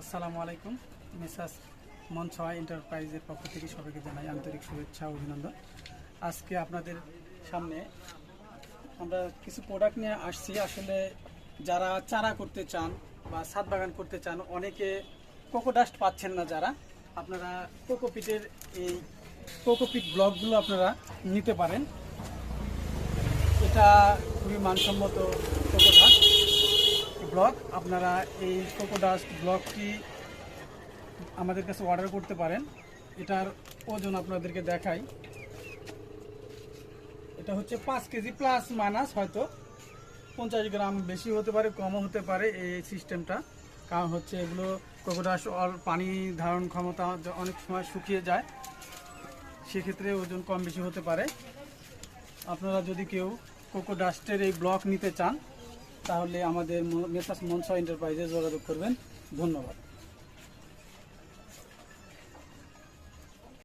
আসসালামু আলাইকুম। মিসাস মনসওয়া এন্টারপ্রাইজের পক্ষ থেকে সবাইকে জানাই আন্তরিক শুভেচ্ছা অভিনন্দন। আজকে আপনাদের সামনে আমরা কিছু প্রোডাক্ট নিয়ে আসছি। আসলে যারা চারা করতে চান বা ছাদ বাগান করতে চান, অনেকে কোকো ডাস্ট পাচ্ছেন না যারা। আপনারা কোকোপিটের এই কোকোপিট ব্লকগুলো আপনারা নিতে পারেন। এটা খুবই মানসম্মত কোকোডাস্ট ব্লক, আপনারা এই কোকোডাস্ট ব্লকটি আমাদের কাছে অর্ডার করতে পারেন। এটার ওজন আপনাদেরকে দেখাই। এটা হচ্ছে পাঁচ কেজি প্লাস মাইনাস হয়তো। পঞ্চাশ গ্রাম বেশি হতে পারে, কমও হতে পারে এই সিস্টেমটা। কারণ হচ্ছে এগুলো কোকোডাস পানি ধারণ ক্ষমতা অনেক সময় শুকিয়ে যায়। সেক্ষেত্রে ওজন কম বেশি হতে পারে। আপনারা যদি কেউ কোকোডাস্টের এই ব্লক নিতে চান তাহলে আমাদের মেসাস মনসা এন্টারপ্রাইজে যোগাযোগ করবেন। ধন্যবাদ।